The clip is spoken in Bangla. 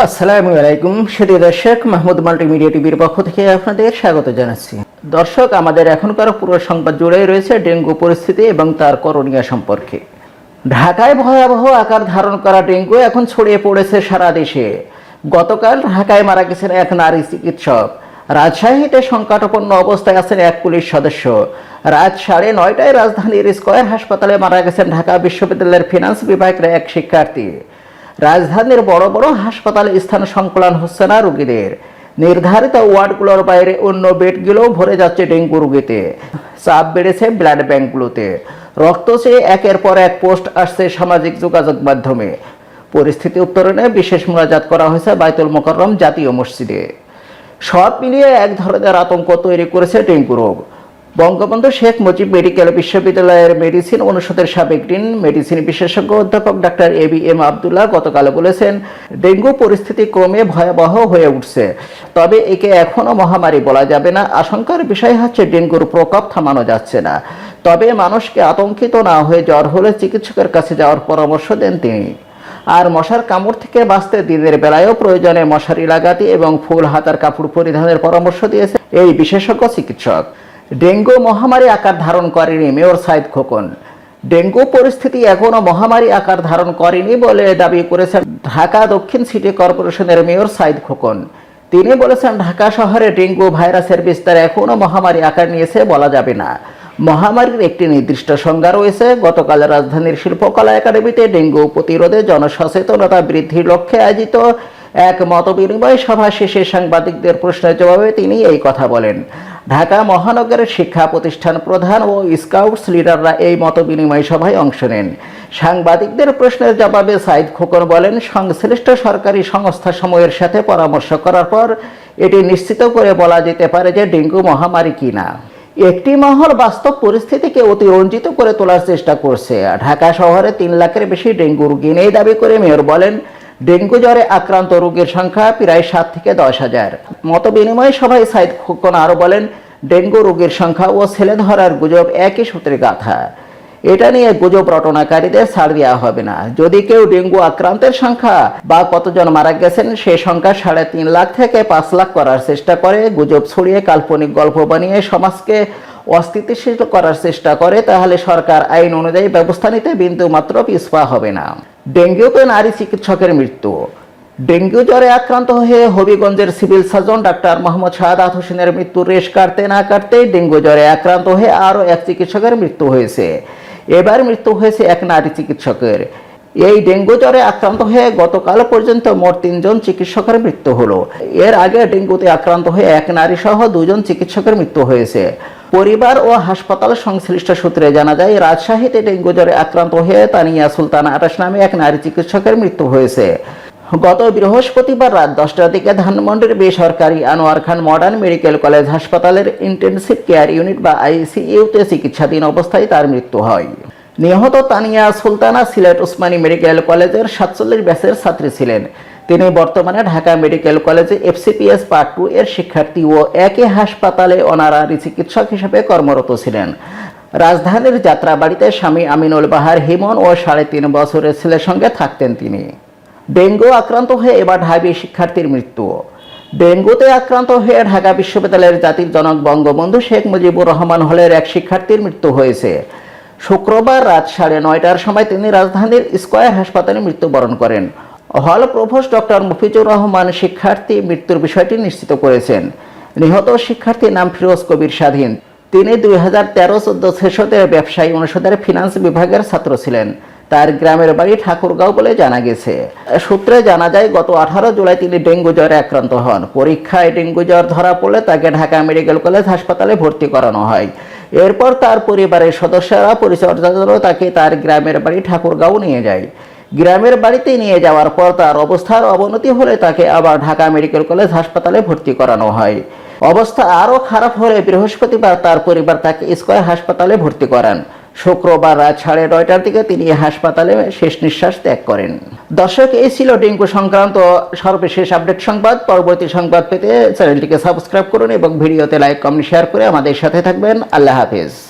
আসসালামু আলাইকুম সেটি দর্শক, মাহমুদ মাল্টিমিডিয়া টিভির পক্ষ থেকে আপনাদের স্বাগত জানাচ্ছি। দর্শক, আমাদের এখনকার পুরো সংবাদ জুড়েই রয়েছে ডেঙ্গু পরিস্থিতি এবং তার করণীয় সম্পর্কে। ঢাকায় ভয়াবহ আকার ধারণ করা ডেঙ্গু এখন ছড়িয়ে পড়েছে সারা দেশে। গতকাল ঢাকায় মারা গেছেন এক নারী চিকিৎসক। রাজশাহীতে অবস্থায় আছেন এক পুলিশ সদস্য। রাত সাড়ে নয়টায় রাজধানীর স্কয়ার হাসপাতালে মারা গেছেন ঢাকা বিশ্ববিদ্যালয়ের ফিনান্স বিভাগের এক শিক্ষার্থী। রাজধানীর বড় বড় হাসপাতালে স্থান সংকুলন হচ্ছে না রোগীদের। নির্ধারিত ওয়ার্ডগুলোর বাইরে অন্য বেডগুলোও ভরে যাচ্ছে ডেঙ্গু রোগীতে। চাপ বেড়েছে ব্লাড ব্যাংকগুলোতে। রক্ত চেয়ে একের পর এক পোস্ট আসছে সামাজিক যোগাযোগ মাধ্যমে। পরিস্থিতি উত্তরণে বিশেষ মোনাজাত করা হয়েছে বাইতুল মোকাররম জাতীয় মসজিদে। সব মিলিয়ে এক ধরনের আতঙ্ক তৈরি করেছে ডেঙ্গু রোগ। বঙ্গবন্ধু শেখ মুজিব মেডিকেল বিশ্ববিদ্যালয়ের মেডিসিন অনুষদের সাবেক ডিন মেডিসিন বিশেষজ্ঞ অধ্যাপক doctor A B M Abdullah গতকাল বলেছেন, ডেঙ্গু পরিস্থিতি ক্রমে ভয়াবহ হয়ে উঠছে। তবে একে এখনও মহামারী বলা যাবে না, আশঙ্কার বিষয় হচ্ছে ডেঙ্গুর প্রকোপ থামানো যাচ্ছে না। তবে মানুষকে আতঙ্কিত না হয়ে জ্বর হলে চিকিৎসকের কাছে যাওয়ার পরামর্শ দেন তিনি। আর মশার কামড় থেকে বাঁচতে দিনের বেলায়ও প্রয়োজনে মশারি লাগাতে এবং ফুল, হাতার কাপড় পরিধানের পরামর্শ দিয়েছে এই বিশেষজ্ঞ চিকিৎসক। ডেঙ্গু মহামারী আকার ধারণ করেনি মেয়র সাইদ খোকন। ডেঙ্গু পরিস্থিতি এখনও মহামারী আকার ধারণ করেনি বলে দাবি করেছেন ঢাকা দক্ষিণ সিটি কর্পোরেশনের মেয়র সাইদ খোকন। তিনি বলেছেন, ঢাকা শহরে ডেঙ্গু ভাইরাসের বিস্তার এখনও মহামারী আকার নিয়েছে বলা যাবে না। মহামারীর একটি নির্দিষ্ট সংজ্ঞা রয়েছে। গতকাল রাজধানীর শিল্পকলা একাডেমিতে ডেঙ্গু প্রতিরোধে জনসচেতনতা বৃদ্ধির লক্ষ্যে আয়োজিত এক মতবিনিময় সভা শেষে সাংবাদিকদের প্রশ্নের জবাবে তিনি এই কথা বলেন। ঢাকা মহানগরের শিক্ষা প্রতিষ্ঠান প্রধান ও স্কাউটস লিডাররা এই মত বিনিময় সভায় অংশ নেন। সাংবাদিকদের প্রশ্নের জবাবে সাইদ খোকন বলেন, সংশ্লিষ্ট সরকারি সংস্থা সমূহের সাথে পরামর্শ করার পর এটি নিশ্চিত করে বলা যেতে পারে যে ডেঙ্গু মহামারী কিনা। একটি মহল বাস্তব পরিস্থিতিকে অতিরঞ্জিত করে তোলার চেষ্টা করছে। ঢাকা শহরে তিন লাখের বেশি ডেঙ্গু রোগী নেই দাবি করে মেয়র বলেন ডেঙ্গু জ্বরে আক্রান্ত রোগীর সংখ্যা প্রায় সাত থেকে দশ হাজার। মত বিনিময় সভায় সাইদ খোকন আরও বলেন, ডেঙ্গু রোগীর সংখ্যা ও ছেলে ধরার গুজব একই সূত্রে গাথা। এটা নিয়ে গুজব রটনাকারীদের ছাড় দেওয়া হবে না। যদি কেউ ডেঙ্গু আক্রান্তের সংখ্যা বা কতজন মারা গেছেন, সে সংখ্যা সাড়ে তিন লাখ থেকে পাঁচ লাখ করার চেষ্টা করে। গুজব ছড়িয়ে কাল্পনিক গল্প বানিয়ে সমাজকে অস্থিতিশীল করার চেষ্টা করে, তাহলে সরকার আইন অনুযায়ী ব্যবস্থা নিতে বিন্দু মাত্র পিছপা হবে না। ডেঙ্গুতে নারী চিকিৎসকের মৃত্যু। ডেঙ্গু জ্বরে আক্রান্ত হয়ে হবিগঞ্জের civil surgeon doctor Mohammad Shahadat হোসেনের মৃত্যুর রেশ কাটতে না কাটতেই ডেঙ্গু জ্বরে আক্রান্ত হয়ে আরও এক চিকিৎসকের মৃত্যু হয়েছে। এবার মৃত্যু হয়েছে এক নারী চিকিৎসকের। এই ডেঙ্গু জ্বরে আক্রান্ত হয়ে গতকাল পর্যন্ত মোট তিনজন চিকিৎসকের মৃত্যু হলো। এর আগে ডেঙ্গুতে আক্রান্ত হয়ে এক নারী সহ দুজন চিকিৎসকের মৃত্যু হয়েছে। পরিবার ও হাসপাতাল সংশ্লিষ্ট সূত্রে জানা যায় রাজশাহীতে ডেঙ্গু জ্বরে আক্রান্ত হয়ে তানিয়া সুলতানা আটাশ নামে এক নারী চিকিৎসকের মৃত্যু হয়েছে। গত বৃহস্পতিবার রাত দশটার দিকে ধানমন্ডির বেসরকারি Anwar Khan modern medical college হাসপাতালের ইন্টেনসিভ কেয়ার ইউনিট বা আইসিইউতে চিকিৎসাধীন অবস্থায় তার মৃত্যু হয়। নিহত তানিয়া সুলতানা সিলেট উসমানী মেডিকেল কলেজের সাতচল্লিশ ব্যাচের ছাত্রী ছিলেন। তিনি বর্তমানে ঢাকা মেডিকেল কলেজে এফসিপিএস পার্ট টু এর শিক্ষার্থী ও একই হাসপাতালে অনারারি চিকিৎসক হিসেবে কর্মরত ছিলেন। রাজধানীর যাত্রাবাড়িতে স্বামী আমিনুল বাহার হিমন ও সাড়ে তিন বছরের ছেলের সঙ্গে থাকতেন তিনি। ডেঙ্গু আক্রান্ত হয়ে এবার ঢাবি শিক্ষার্থীর মৃত্যু। ডেঙ্গুতে আক্রান্ত হয়ে ঢাকা বিশ্ববিদ্যালয়ের জাতির জনক বঙ্গবন্ধু শেখ মুজিবুর রহমান হলের এক শিক্ষার্থীর মৃত্যু হয়েছে। শুক্রবার রাত সাড়ে নয়টার সময় তিনি রাজধানীর স্কয়ার হাসপাতালে মৃত্যুবরণ করেন। হল প্রভোস্ট ডক্টর মুফিজুর রহমান শিক্ষার্থী মৃত্যুর বিষয়টি নিশ্চিত করেছেন। নিহত শিক্ষার্থীর নাম ফিরোজ কবির স্বাধীন। তিনি দুই হাজার তেরো চোদ্দ শেষতে ব্যবসায়ী অনুষদের ফিনান্স বিভাগের ছাত্র ছিলেন। তার গ্রামের বাড়ি ঠাকুরগাঁও বলে জানা গেছে। সূত্রে জানা যায়, গত আঠারো জুলাই তিনি ডেঙ্গু জ্বরে আক্রান্ত হন। পরীক্ষায় ডেঙ্গু জ্বর ধরা পড়লে তাকে ঢাকা মেডিকেল কলেজ হাসপাতালে ভর্তি করানো হয়। এরপর তার পরিবারের সদস্যরা পরিচর্যার জন্য তাকে তার গ্রামের বাড়ি ঠাকুরগাঁও নিয়ে যায়। গ্রামের বাড়িতে নিয়ে যাওয়ার পর তার অবস্থার অবনতি হলে তাকে আবার ঢাকা মেডিকেল কলেজ হাসপাতালে ভর্তি করানো হয়। অবস্থা আরও খারাপ হলে বৃহস্পতিবার তার পরিবার তাকে স্কয়ার হাসপাতালে ভর্তি করান। শুক্রবার রাত সাড়ে নয়টার দিকে তিনি হাসপাতালে শেষ নিঃশ্বাস ত্যাগ করেন। দর্শক, এই ছিল ডেঙ্গু সংক্রান্ত সর্বশেষ আপডেট সংবাদ। পরবর্তী সংবাদ পেতে চ্যানেলটিকে সাবস্ক্রাইব করুন এবং ভিডিওতে লাইক, কমেন্ট, শেয়ার করে আমাদের সাথে থাকবেন। আল্লাহ হাফিজ।